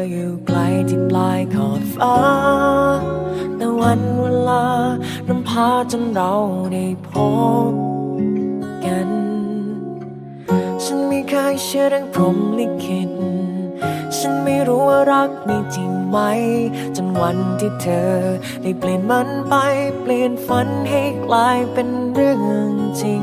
ออยู่ไกลที่ปลายขอบฟ้าแต่วันเวลานำพาจนเราได้พบกัน ฉันไม่เคยเชื่อเรื่องพรหมลิขิตฉันไม่รู้ว่ารักมีจริงไหม จนวันที่เธอ ได้เปลี่ยนมันไป เปลี่ยนฝันให้กลายเป็นเรื่องจริง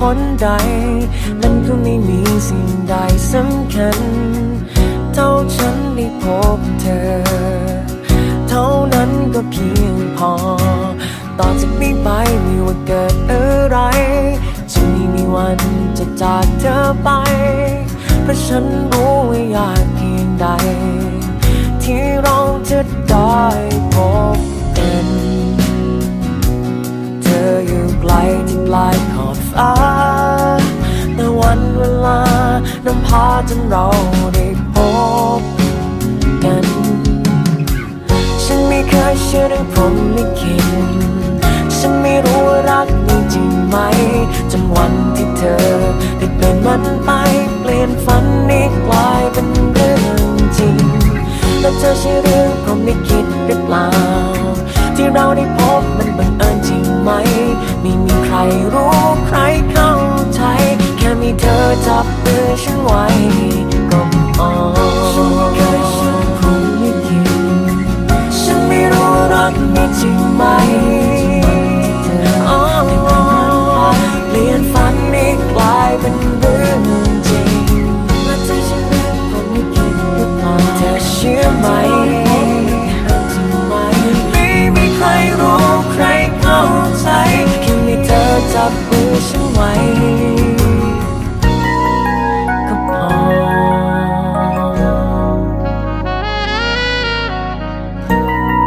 คนใดมันก็ไม่มีสิ่งใดสำคัญ เท่าฉันได้พบเธอ เท่านั้นก็เพียงพอ ต่อจากนี้ไปไม่ว่าเกิดอะไร จะไม่มีวันจะจากเธอไป เพราะฉันรู้ ขอบฟ้าแต่วันเวลานำพาจนเราได้พบกัน ฉันไม่เคยเชื่อเรื่องพรหมลิขิตฉันไม่รู้ว่ารักมีจริงไหมจนวันที่เธอได้เปลี่ยนมันไปเปลี่ยนฝันนี้กลายเป็นเรื่องจริง และเธอใช่เรื่องพรหมลิขิตหรือเปล่า ที่เราได้พบมันบังเอิญจริงไหม ไม่มีใครรู้ใคร ไหมเปลี่ยนฝันนี้กลายเป็นเรื่องจริงคนไม่เก่งหรือเเธอเชื่อไหม